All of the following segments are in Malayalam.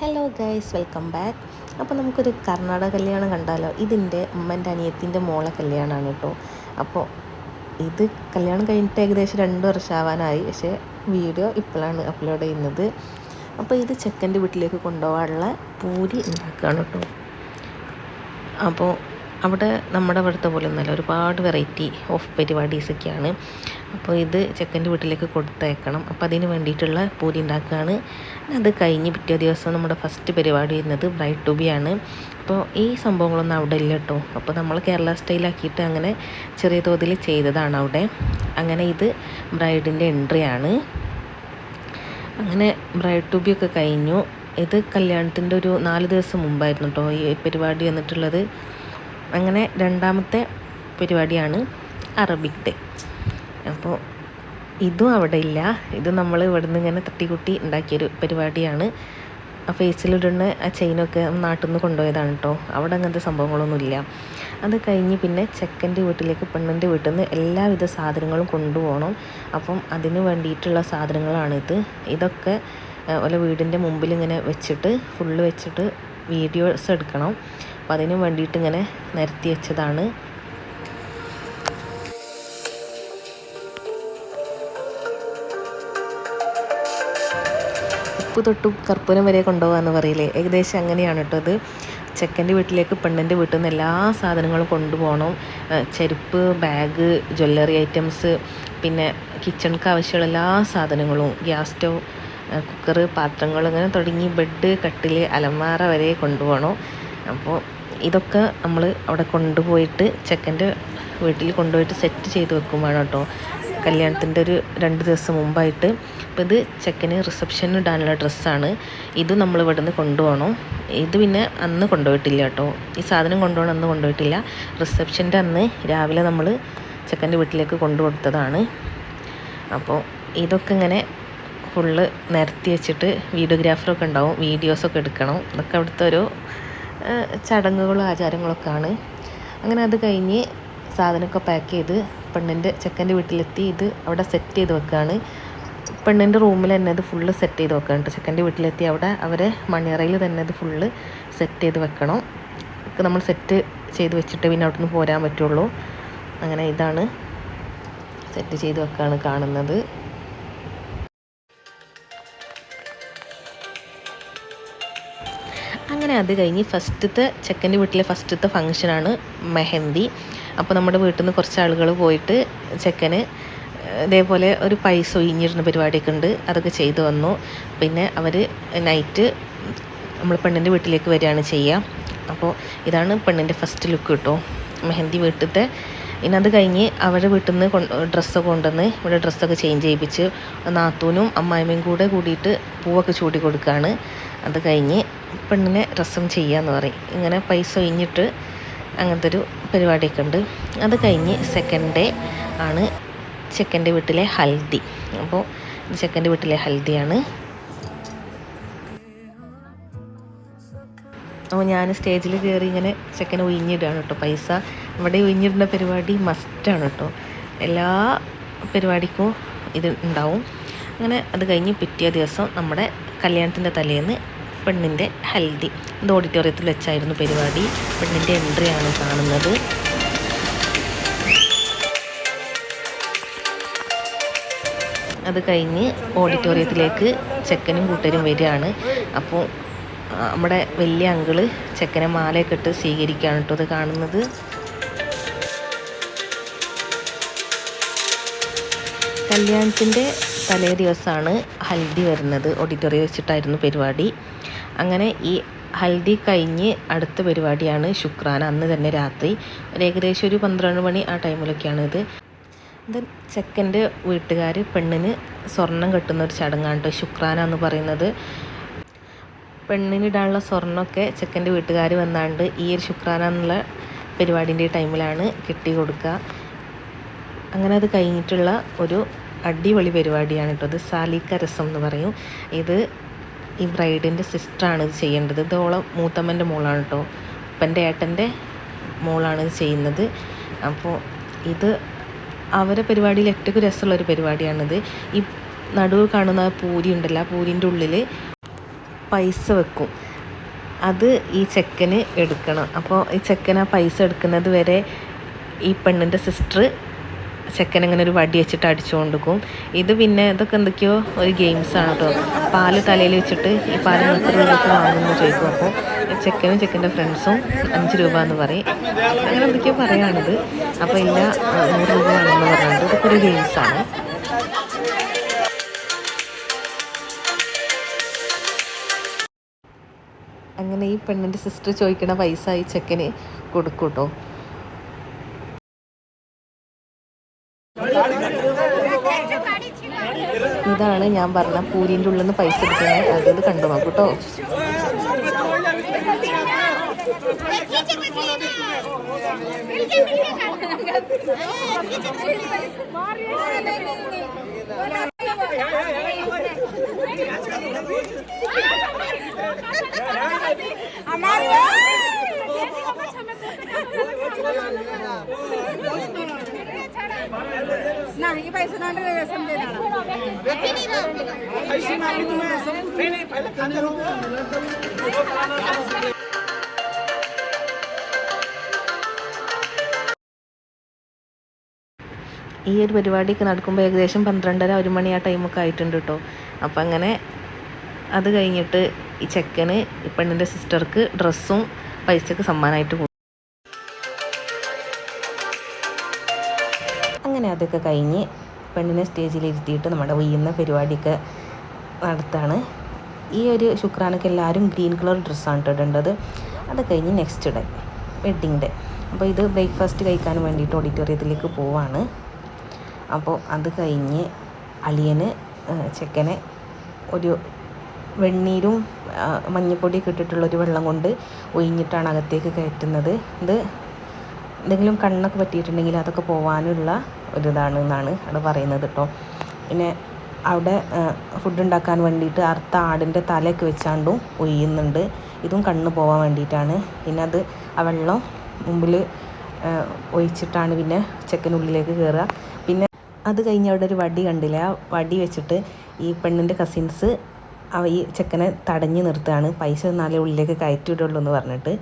ഹലോ ഗൈസ് വെൽക്കം ബാക്ക് അപ്പോൾ നമുക്കൊരു കർണാടക കല്യാണം കണ്ടാലോ? ഇതിന്റെ ഉമ്മന്റെ അനിയത്തിന്റെ മോളെ കല്യാണമാണ് കേട്ടോ. അപ്പോൾ ഇത് കല്യാണം കഴിഞ്ഞിട്ട് ഏകദേശം രണ്ട് വർഷം ആവാനായി പക്ഷേ വീഡിയോ ഇപ്പോഴാണ് അപ്ലോഡ് ചെയ്യുന്നത്. അപ്പോൾ ഇത് ചെക്കന്റെ വീട്ടിലേക്ക് കൊണ്ടുപോകാനുള്ള പൂരി ഉണ്ടാക്കുകയാണ് കേട്ടോ. അപ്പോൾ അവിടെ നമ്മുടെ അവിടുത്തെ പോലെ ഒന്നല്ല ഒരുപാട് വെറൈറ്റി ഓഫ് പരിപാടീസൊക്കെയാണ്. അപ്പോൾ ഇത് ചെക്കന്റെ വീട്ടിലേക്ക് കൊടുത്തയക്കണം അപ്പോൾ അതിന് വേണ്ടിയിട്ടുള്ള പൂരി ഉണ്ടാക്കുകയാണ്. അത് കഴിഞ്ഞ് പിറ്റേ ദിവസം നമ്മുടെ ഫസ്റ്റ് പരിപാടി വരുന്നത് ബ്രൈഡ് ടു ആണ്. അപ്പോൾ ഈ സംഭവങ്ങളൊന്നും അവിടെ ഇല്ല കേട്ടോ. അപ്പോൾ നമ്മൾ കേരള സ്റ്റൈലാക്കിയിട്ട് അങ്ങനെ ചെറിയ തോതിൽ ചെയ്തതാണ് അവിടെ. അങ്ങനെ ഇത് ബ്രൈഡിന്റെ എൻട്രി ആണ്. അങ്ങനെ ബ്രൈഡ് ടു ബി ഒക്കെ കഴിഞ്ഞു. ഇത് കല്യാണത്തിന്റെ ഒരു നാല് ദിവസം മുമ്പായിരുന്നു കേട്ടോ ഈ പരിപാടി വന്നിട്ടുള്ളത്. അങ്ങനെ രണ്ടാമത്തെ പരിപാടിയാണ് അറബിക് ഡേ. അപ്പോൾ ഇതും അവിടെ ഇല്ല. ഇത് നമ്മൾ ഇവിടുന്ന് ഇങ്ങനെ തട്ടിക്കുട്ടി ഉണ്ടാക്കിയൊരു പരിപാടിയാണ്. ആ ഫേസിലിടുന്ന ആ ചെയിനൊക്കെ നാട്ടിൽ നിന്ന് കൊണ്ടുപോയതാണ് കേട്ടോ. അവിടെ അങ്ങനത്തെ സംഭവങ്ങളൊന്നുമില്ല അത് കഴിഞ്ഞ് പിന്നെ ചെക്കന്റെ വീട്ടിലേക്ക് പെണ്ണിന്റെ വീട്ടിൽ നിന്ന് എല്ലാവിധ സാധനങ്ങളും കൊണ്ടുപോകണം. അപ്പം അതിന് വേണ്ടിയിട്ടുള്ള സാധനങ്ങളാണിത്. ഇതൊക്കെ ഓല വീടിന്റെ മുമ്പിൽ ഇങ്ങനെ വെച്ചിട്ട് ഫുള്ള് വെച്ചിട്ട് വീഡിയോസ് എടുക്കണം. അപ്പം അതിന് വേണ്ടിയിട്ട് ഇങ്ങനെ നിരത്തി വെച്ചതാണ്. ഉപ്പ് തൊട്ട് കർപ്പൂരം വരെ കൊണ്ടുപോകാമെന്ന് പറയില്ലേ? ഏകദേശം അങ്ങനെയാണ് കേട്ടോ അത് ചെക്കന്റെ വീട്ടിലേക്ക് പെണ്ണിന്റെ വീട്ടിൽ നിന്ന് എല്ലാ സാധനങ്ങളും കൊണ്ടുപോകണം. ചെരുപ്പ് ബാഗ് ജ്വല്ലറി ഐറ്റംസ് പിന്നെ കിച്ചണിക്ക് ആവശ്യമുള്ള എല്ലാ സാധനങ്ങളും ഗ്യാസ് സ്റ്റവ് കുക്കർ പാത്രങ്ങൾ അങ്ങനെ തുടങ്ങി ബെഡ് കട്ടിൽ അലമാര വരെ കൊണ്ടുപോകണം. അപ്പോൾ ഇതൊക്കെ നമ്മൾ അവിടെ കൊണ്ടുപോയിട്ട് ചെക്കന്റെ വീട്ടിൽ കൊണ്ടുപോയിട്ട് സെറ്റ് ചെയ്ത് വെക്കും വേണം കേട്ടോ. കല്യാണത്തിന്റെ ഒരു രണ്ട് ദിവസം മുമ്പായിട്ട്. അപ്പോൾ ഇത് ചെക്കന് റിസപ്ഷന് ഇടാനുള്ള ഡ്രസ്സാണ് ഇത് നമ്മൾ ഇവിടെ നിന്ന് കൊണ്ടുപോകണം. ഇത് പിന്നെ അന്ന് കൊണ്ടുപോയിട്ടില്ല കേട്ടോ. ഈ സാധനം കൊണ്ടുപോകണം അന്ന് കൊണ്ടുപോയിട്ടില്ല. റിസപ്ഷന്റെ അന്ന് രാവിലെ നമ്മൾ ചെക്കന്റെ വീട്ടിലേക്ക് കൊണ്ടുകൊടുത്തതാണ്. അപ്പോൾ ഇതൊക്കെ ഇങ്ങനെ ഫുള്ള് നിരത്തി വെച്ചിട്ട് വീഡിയോഗ്രാഫറൊക്കെ ഉണ്ടാവും. വീഡിയോസൊക്കെ എടുക്കണം. അതൊക്കെ അവിടുത്തെ ഒരു ചടങ്ങുകളും ആചാരങ്ങളൊക്കെയാണ്. അങ്ങനെ അത് കഴിഞ്ഞ് സാധനമൊക്കെ പാക്ക് ചെയ്ത് പെണ്ണിന്റെ ചെക്കന്റെ വീട്ടിലെത്തി ഇത് അവിടെ സെറ്റ് ചെയ്ത് വെക്കുകയാണ് പെണ്ണിന്റെ റൂമിൽ തന്നെ അത് ഫുള്ള് സെറ്റ് ചെയ്ത് വെക്കണം കേട്ടോ ചെക്കന്റെ വീട്ടിലെത്തി അവിടെ അവരെ മണിയറയിൽ തന്നെ അത് ഫുള്ള് സെറ്റ് ചെയ്ത് വെക്കണം. നമ്മൾ സെറ്റ് ചെയ്ത് വെച്ചിട്ട് പിന്നെ അവിടെ നിന്ന് പോരാൻ പറ്റുള്ളൂ. അങ്ങനെ ഇതാണ് സെറ്റ് ചെയ്ത് വെക്കുകയാണ് കാണുന്നത്. അങ്ങനെ അത് കഴിഞ്ഞ് ഫസ്റ്റത്തെ ചെക്കന്റെ വീട്ടിലെ ഫസ്റ്റത്തെ ഫങ്ഷനാണ് മെഹന്തി. അപ്പോൾ നമ്മുടെ വീട്ടിൽ നിന്ന് കുറച്ച് ആളുകൾ പോയിട്ട് ചെക്കന് ഇതേപോലെ ഒരു പൈസ ഒഴിഞ്ഞിരുന്ന പരിപാടിയൊക്കെ ഉണ്ട്. അതൊക്കെ ചെയ്തു വന്നു. പിന്നെ അവർ നൈറ്റ് നമ്മൾ പെണ്ണിന്റെ വീട്ടിലേക്ക് വരികയാണ് ചെയ്യുക. അപ്പോൾ ഇതാണ് പെണ്ണിന്റെ ഫസ്റ്റ് ലുക്ക് കേട്ടോ. മെഹന്തി വീട്ടിലത്തെ. പിന്നെ അത് കഴിഞ്ഞ് അവരുടെ വീട്ടിൽ നിന്ന് ഡ്രസ്സൊക്കെ കൊണ്ടുവന്ന് ഇവിടെ ഡ്രസ്സൊക്കെ ചേഞ്ച് ചെയ്യിപ്പിച്ച് നാത്തൂനും അമ്മായിമ്മയും കൂടെ കൂടിയിട്ട് പൂവൊക്കെ ചൂടി കൊടുക്കുകയാണ്. അത് കഴിഞ്ഞ് പെണ്ണിനെ രസം ചെയ്യാന്ന് പറയും. ഇങ്ങനെ പൈസ ഒഴിഞ്ഞിട്ട് അങ്ങനത്തെ ഒരു പരിപാടിയൊക്കെ ഉണ്ട്. അത് കഴിഞ്ഞ് സെക്കൻഡ് ഡേ ആണ് ചെക്കന്റെ വീട്ടിലെ ഹൽദി. അപ്പോൾ ചെക്കന്റെ വീട്ടിലെ ഹൽദിയാണ്. അപ്പോൾ ഞാൻ സ്റ്റേജിൽ കയറി ഇങ്ങനെ ചെക്കനെ ഒഴിഞ്ഞിടുകയാണ് കേട്ടോ. പൈസ ഇവിടെ ഒഴിഞ്ഞിടുന്ന പരിപാടി മസ്റ്റാണ് കേട്ടോ. എല്ലാ പരിപാടിക്കും ഇത് ഉണ്ടാവും. അങ്ങനെ അത് കഴിഞ്ഞ് പിറ്റേ ദിവസം നമ്മുടെ കല്യാണത്തിന്റെ തലേന്ന് പെണ്ണിന്റെ ഹൽദി. ഇത് ഓഡിറ്റോറിയത്തിൽ വെച്ചായിരുന്നു പരിപാടി. പെണ്ണിന്റെ എൻട്രി ആണ് കാണുന്നത്. അത് കഴിഞ്ഞ് ഓഡിറ്റോറിയത്തിലേക്ക് ചെക്കനും കൂട്ടരും വരികയാണ്. അപ്പോൾ നമ്മുടെ വലിയ അങ്കിൾ ചെക്കനെ മാലയൊക്കെ ഇട്ട് സ്വീകരിക്കുകയാണ് കേട്ടോ അത് കാണുന്നത്. കല്യാണത്തിന്റെ തലേ ദിവസമാണ് ഹൽദി വരുന്നത്. ഓഡിറ്റോറിയം വെച്ചിട്ടായിരുന്നു പരിപാടി. അങ്ങനെ ഈ ഹൽദി കഴിഞ്ഞ് അടുത്ത പരിപാടിയാണ് ശുക്രാന. അന്ന് തന്നെ രാത്രി ഒരു ഏകദേശം ഒരു പന്ത്രണ്ട് മണി ആ ടൈമിലൊക്കെയാണ് ഇത്. ഇത് ചെക്കന്റെ വീട്ടുകാർ പെണ്ണിന് സ്വർണം കെട്ടുന്ന ഒരു ചടങ്ങാണ് കേട്ടോ ശുക്രാന എന്ന് പറയുന്നത്. പെണ്ണിനിടാനുള്ള സ്വർണമൊക്കെ ചെക്കന്റെ വീട്ടുകാർ വന്നാണ്ട് ഈ ഒരു ശുക്രാന എന്നുള്ള പരിപാടിന്റെ ടൈമിലാണ് കെട്ടി കൊടുക്കുക. അങ്ങനെ അത് കഴിഞ്ഞിട്ടുള്ള ഒരു അടിപൊളി പരിപാടിയാണ് കേട്ടോ അത് സാലിക്ക രസം എന്ന് പറയും. ഇത് ഈ ബ്രൈഡിന്റെ സിസ്റ്ററാണ് ഇത് ചെയ്യേണ്ടത്. ഇത് ഓളം മൂത്തമ്മന്റെ മോളാണ് കേട്ടോ അപ്പന്റെ ഏട്ടന്റെ മോളാണ് ഇത് ചെയ്യുന്നത്. അപ്പോൾ ഇത് അവരെ പരിപാടിയിൽ ഏറ്റവും രസമുള്ളൊരു പരിപാടിയാണിത്. ഈ നടുവ് കാണുന്ന പൂരി ഉണ്ടല്ലോ ആ പൂരിന്റെ ഉള്ളിൽ പൈസ വെക്കും. അത് ഈ ചെക്കന് എടുക്കണം. അപ്പോൾ ഈ ചെക്കൻ ആ പൈസ എടുക്കുന്നത് വരെ ഈ പെണ്ണിന്റെ സിസ്റ്റർ ചെക്കൻ ഇങ്ങനെ ഒരു വടി വെച്ചിട്ട് അടിച്ചുകൊണ്ട് കൊടുക്കും ഇത് പിന്നെ ഇതൊക്കെ എന്തൊക്കെയോ ഒരു ഗെയിംസ് ആണ് കേട്ടോ പാൽ തലയിൽ വെച്ചിട്ട് ഈ പാൽ എത്ര രൂപയ്ക്ക് വാങ്ങുമെന്ന് ചോദിക്കും അപ്പോൾ ചെക്കനും ചെക്കന്റെ ഫ്രണ്ട്സും അഞ്ച് രൂപ എന്ന് പറയും. അങ്ങനെ എന്തൊക്കെയോ പറയാണിത് അപ്പോൾ ഇല്ല നൂറ് രൂപ വേണമെന്ന് പറഞ്ഞിട്ട് ഇതൊക്കെ ഒരു ഗെയിംസാണ് അങ്ങനെ ഈ പെണ്ണിന്റെ സിസ്റ്റർ ചോദിക്കുന്ന പൈസ ഈ ചെക്കന് കൊടുക്കും ഇതാണ് ഞാൻ പറഞ്ഞ പൂരിന്റെ ഉള്ളിൽ നിന്ന് പൈസ എടുക്കുന്നത് അതത് കണ്ടു നോക്കൂ കേട്ടോ ഈ ഒരു പരിപാടിയൊക്കെ നടക്കുമ്പോൾ ഏകദേശം പന്ത്രണ്ടര ഒരു മണി ആ ടൈമൊക്കെ ആയിട്ടുണ്ട് കേട്ടോ അപ്പം അങ്ങനെ അത് കഴിഞ്ഞിട്ട് ഈ ചെക്കന് പെണ്ണിന്റെ സിസ്റ്റർക്ക് ഡ്രസ്സും പൈസക്ക് സമ്മാനമായിട്ട് കൊടുക്കും അങ്ങനെ അതൊക്കെ കഴിഞ്ഞ് പെണ്ണിനെ സ്റ്റേജിലിരുത്തിയിട്ട് നമ്മുടെ ഉയ്യുന്ന പരിപാടിയൊക്കെ നടത്താണ്. ഈ ഒരു ശുക്രാനൊക്കെ എല്ലാവരും ഗ്രീൻ കളർ ഡ്രസ്സാണ് ഇട്ടിട്ടുണ്ടത് അത് കഴിഞ്ഞ് നെക്സ്റ്റ് ഡേ വെഡ്ഡിങ് ഡേ അപ്പോൾ ഇത് ബ്രേക്ക്ഫാസ്റ്റ് കഴിക്കാൻ വേണ്ടിയിട്ട് ഓഡിറ്റോറിയത്തിലേക്ക് പോവാണ്. അപ്പോൾ അത് കഴിഞ്ഞ് അളിയന് ചെക്കനെ ഒരു വെണ്ണീരും മഞ്ഞപ്പൊടിയൊക്കെ ഇട്ടിട്ടുള്ളൊരു വെള്ളം കൊണ്ട് ഒഴിഞ്ഞിട്ടാണ് അകത്തേക്ക് കയറ്റുന്നത്. ഇത് എന്തെങ്കിലും കണ്ണൊക്കെ പറ്റിയിട്ടുണ്ടെങ്കിൽ അതൊക്കെ പോകാനുള്ള ഒരിതാണ് എന്നാണ് അവിടെ പറയുന്നത് കേട്ടോ. പിന്നെ അവിടെ ഫുഡ് ഉണ്ടാക്കാൻ വേണ്ടിയിട്ട് അറുത്ത ആടിന്റെ തലയൊക്കെ വെച്ചാണ്ടും ഒയ്യുന്നുണ്ട്. ഇതും കണ്ണ് പോകാൻ വേണ്ടിയിട്ടാണ്. പിന്നെ അത് ആ വെള്ളം മുമ്പിൽ ഒഴിച്ചിട്ടാണ് പിന്നെ ചെക്കനുള്ളിലേക്ക് കയറുക പിന്നെ അത് കഴിഞ്ഞ് അവിടെ ഒരു വടി കണ്ടില്ല? ആ വടി വെച്ചിട്ട് ഈ പെണ്ണിന്റെ കസിൻസ് അവ ഈ ചെക്കനെ തടഞ്ഞു നിർത്തുകയാണ്. പൈസ എന്നാലേ ഉള്ളിലേക്ക് കയറ്റി വിടുള്ളൂ എന്ന് പറഞ്ഞിട്ട്.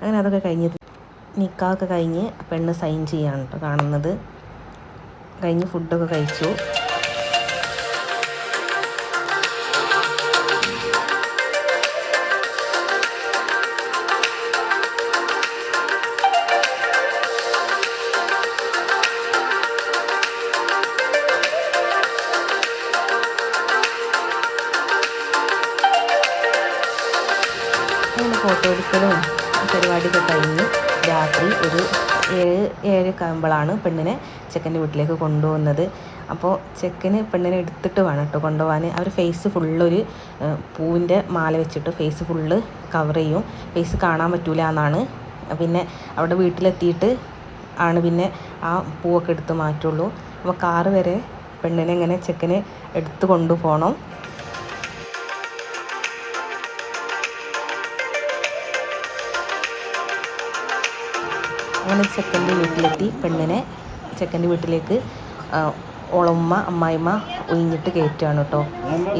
അങ്ങനെ അതൊക്കെ കഴിഞ്ഞ് നിക്കാഹൊക്കെ കഴിഞ്ഞ് പെണ്ണ് സൈൻ ചെയ്യാണ് കാണുന്നത്. കഴിഞ്ഞ് ഫുഡൊക്കെ കഴിച്ചു. ഫോട്ടോ എടുക്കലും പരിപാടിയൊക്കെ കഴിഞ്ഞ് രാത്രി ഒരു ഏഴ് ഏഴൊക്കെ ആകുമ്പോഴാണ് പെണ്ണിനെ ചെക്കന്റെ വീട്ടിലേക്ക് കൊണ്ടുപോകുന്നത്. അപ്പോൾ ചെക്കന് പെണ്ണിനെ എടുത്തിട്ട് വേണം കേട്ടോ കൊണ്ടുപോകാൻ. അവർ ഫേസ് ഫുള്ളൊരു പൂവിന്റെ മാല വെച്ചിട്ട് ഫേസ് ഫുള്ള് കവർ ചെയ്യും. ഫേസ് കാണാൻ പറ്റൂല എന്നാണ്. പിന്നെ അവിടെ വീട്ടിലെത്തിയിട്ട് ആണ് പിന്നെ ആ പൂവൊക്കെ എടുത്ത് മാറ്റുള്ളൂ. അപ്പോൾ കാറ് വരെ പെണ്ണിനെ ഇങ്ങനെ ചെക്കനെ എടുത്ത് കൊണ്ടുപോകണം. അങ്ങനെ ചെക്കന്റെ വീട്ടിലെത്തി. പെണ്ണിനെ ചെക്കന്റെ വീട്ടിലേക്ക് ഉളമ്മ അമ്മായിമ്മ ഒഴിഞ്ഞിട്ട് കയറ്റുകയാണ് കേട്ടോ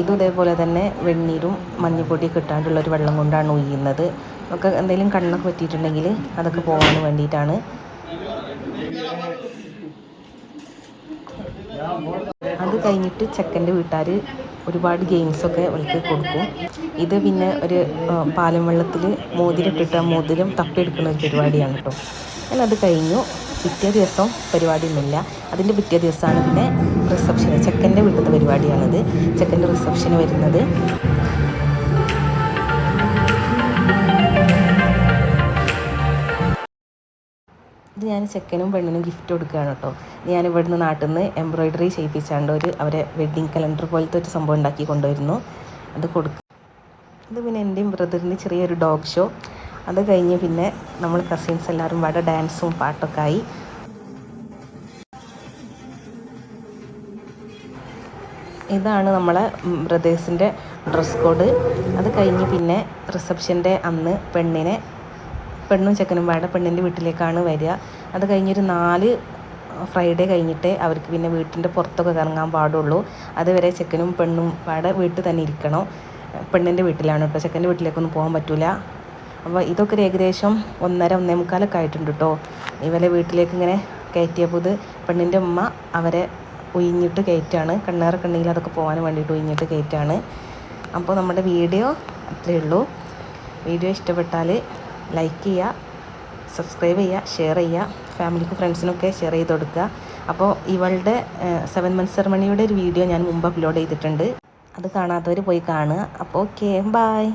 ഇതും ഇതേപോലെ തന്നെ വെണ്ണീരും മഞ്ഞപ്പൊടിയൊക്കെ ഇട്ടാണ്ടുള്ള ഒരു വെള്ളം കൊണ്ടാണ് ഉയ്യുന്നത് ഒക്കെ എന്തെങ്കിലും കണ്ണൊക്കെ പറ്റിയിട്ടുണ്ടെങ്കിൽ അതൊക്കെ പോകാൻ വേണ്ടിയിട്ടാണ്. അത് കഴിഞ്ഞിട്ട് ചെക്കന്റെ വീട്ടുകാർ ഒരുപാട് ഗെയിംസൊക്കെ അവൾക്ക് കൊടുക്കും. ഇത് പിന്നെ ഒരു പാലം വെള്ളത്തിൽ മോതിരിട്ടിട്ട് ആ മോതിരം തപ്പിയെടുക്കുന്ന ഒരു പരിപാടിയാണ് കേട്ടോ അങ്ങനെ അത് കഴിഞ്ഞു. പിറ്റേ ദിവസം പരിപാടിയൊന്നുമില്ല. അതിന്റെ പിറ്റേ ദിവസമാണ് പിന്നെ റിസപ്ഷൻ ചെക്കന്റെ വീട്ടിലത്തെ പരിപാടിയാണത്. ചെക്കന്റെ റിസപ്ഷന് വരുന്നത്. ഇത് ഞാൻ ചെക്കനും പെണ്ണിനും ഗിഫ്റ്റ് കൊടുക്കുകയാണ് കേട്ടോ. ഞാൻ ഇവിടുന്ന് നാട്ടിൽ നിന്ന് എംബ്രോയിഡറി ചെയ്യിപ്പിച്ചാണ്ട് ഒരു അവരെ വെഡ്ഡിങ് കലണ്ടർ പോലത്തെ ഒരു സംഭവം ഉണ്ടാക്കി കൊണ്ടുവരുന്നു. അത് കൊടുക്കുക ഇത് പിന്നെ എന്റെയും ബ്രദറിന്റെ ചെറിയൊരു ഡോഗ് ഷോ അത് കഴിഞ്ഞ് പിന്നെ നമ്മൾ കസിൻസ് എല്ലാവരും വട ഡാൻസും പാട്ടൊക്കെ ആയി. ഇതാണ് നമ്മളെ ബ്രദേഴ്സിന്റെ ഡ്രസ് കോഡ് അത് കഴിഞ്ഞ് പിന്നെ റിസപ്ഷന്റെ അന്ന് പെണ്ണിനെ പെണ്ണും ചെക്കനും പാടെ പെണ്ണിന്റെ വീട്ടിലേക്കാണ് വരിക. അത് കഴിഞ്ഞൊരു നാല് ഫ്രൈഡേ കഴിഞ്ഞിട്ടേ അവർക്ക് പിന്നെ വീട്ടിന്റെ പുറത്തൊക്കെ കറങ്ങാൻ പാടുള്ളൂ. അതുവരെ ചെക്കനും പെണ്ണും പാടെ വീട്ടിൽ തന്നെ ഇരിക്കണം. പെണ്ണിന്റെ വീട്ടിലാണ് കേട്ടോ. ചെക്കന്റെ വീട്ടിലേക്കൊന്നും പോകാൻ പറ്റില്ല അപ്പോൾ ഇതൊക്കെ ഒരു ഏകദേശം ഒന്നര ഒന്നേ മുക്കാലൊക്കെ ആയിട്ടുണ്ട് കേട്ടോ ഇവരെ വീട്ടിലേക്ക് ഇങ്ങനെ കയറ്റിയപ്പോൾ ഇത് പെണ്ണിന്റെ ഉമ്മ അവരെ ഉയിഞ്ഞിട്ട് കയറ്റാണ്. കണ്ണേറൊക്കെ ഉണ്ടെങ്കിൽ അതൊക്കെ പോകാൻ വേണ്ടിയിട്ട് ഉയിഞ്ഞിട്ട് കയറ്റാണ്. അപ്പോൾ നമ്മുടെ വീഡിയോ അത്രയേ ഉള്ളൂ. വീഡിയോ ഇഷ്ടപ്പെട്ടാൽ ലൈക്ക് ചെയ്യുക സബ്സ്ക്രൈബ് ചെയ്യുക ഷെയർ ചെയ്യുക ഫാമിലിക്കും ഫ്രണ്ട്സിനൊക്കെ ഷെയർ ചെയ്ത് കൊടുക്കുക. അപ്പോൾ ഇവളുടെ സെവൻ മന്ത്സ് സെറമണിയുടെ ഒരു വീഡിയോ ഞാൻ മുമ്പ് അപ്ലോഡ് ചെയ്തിട്ടുണ്ട്. അത് കാണാത്തവർ പോയി കാണുക. അപ്പോൾ ഓക്കെ ബായ്